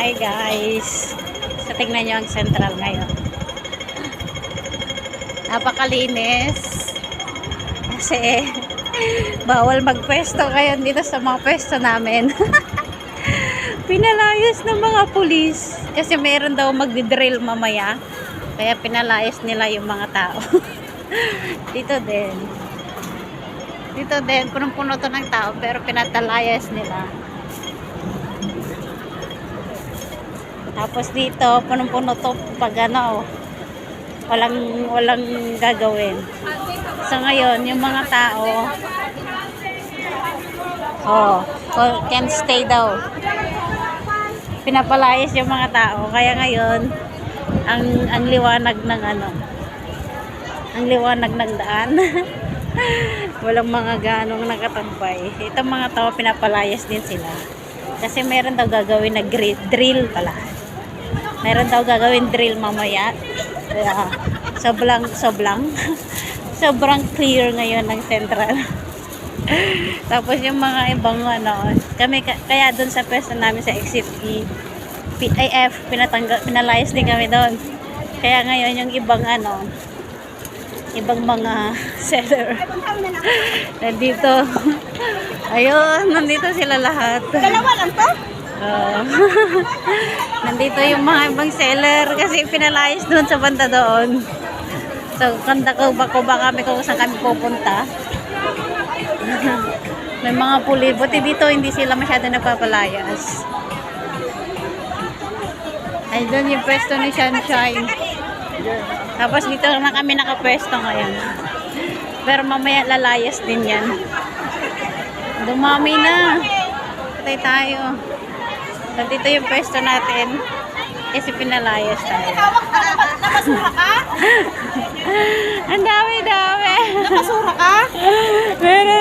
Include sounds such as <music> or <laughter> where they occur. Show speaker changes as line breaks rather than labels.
Hi guys. So tignan nyo ang central ngayon. Napakalinis. Kasi <laughs> bawal magpwesto ngayon dito sa mga pwesto namin. <laughs> pinalayas ng mga pulis. Kasi meron daw magdi-drill mamaya. Kaya pinalayas nila yung mga tao. <laughs> dito din. Dito din, punong-puno to ng tao pero pinatalayas nila. Tapos dito, punong-puno to pag ano, walang, walang gagawin. So ngayon, yung mga tao, oh, well, can stay daw. Pinapalayas yung mga tao. Kaya ngayon, ang, ang liwanag ng ano, ang liwanag ng daan. <laughs> walang mga ganong nakatambay. Itong mga tao, pinapalayas din sila. Kasi meron daw gagawin na drill pala. Meron daw gagawin drill mamaya. Kaya, sobrang, sobrang, <laughs> sobrang clear ngayon ng central. <laughs> Tapos yung mga ibang ano, kami, ka- kaya doon sa pwesto namin sa Exit E, PIF, pinatanggal, pinalayas din kami doon. Kaya ngayon yung ibang ano, ibang mga <laughs> seller. nandito. Ayun, nandito sila lahat.
Dalawa lang to?
Oo. <laughs> nandito yung mga ibang seller kasi pinalayas doon sa banda doon. So, kanda ko ba ko ba kami kung saan kami pupunta. <laughs> May mga puli. Buti dito hindi sila masyado nagpapalayas. Ay, doon yung pwesto ni Sunshine. Tapos dito na kami nakapwesto ngayon. Pero mamaya lalayas din yan. Dumami na. Patay tayo. So, dito yung pwesto natin. Kasi pinalayas tayo.
Tawag ka na, napasura ka?
Ang dami-dami.
Napasura ka?
Meron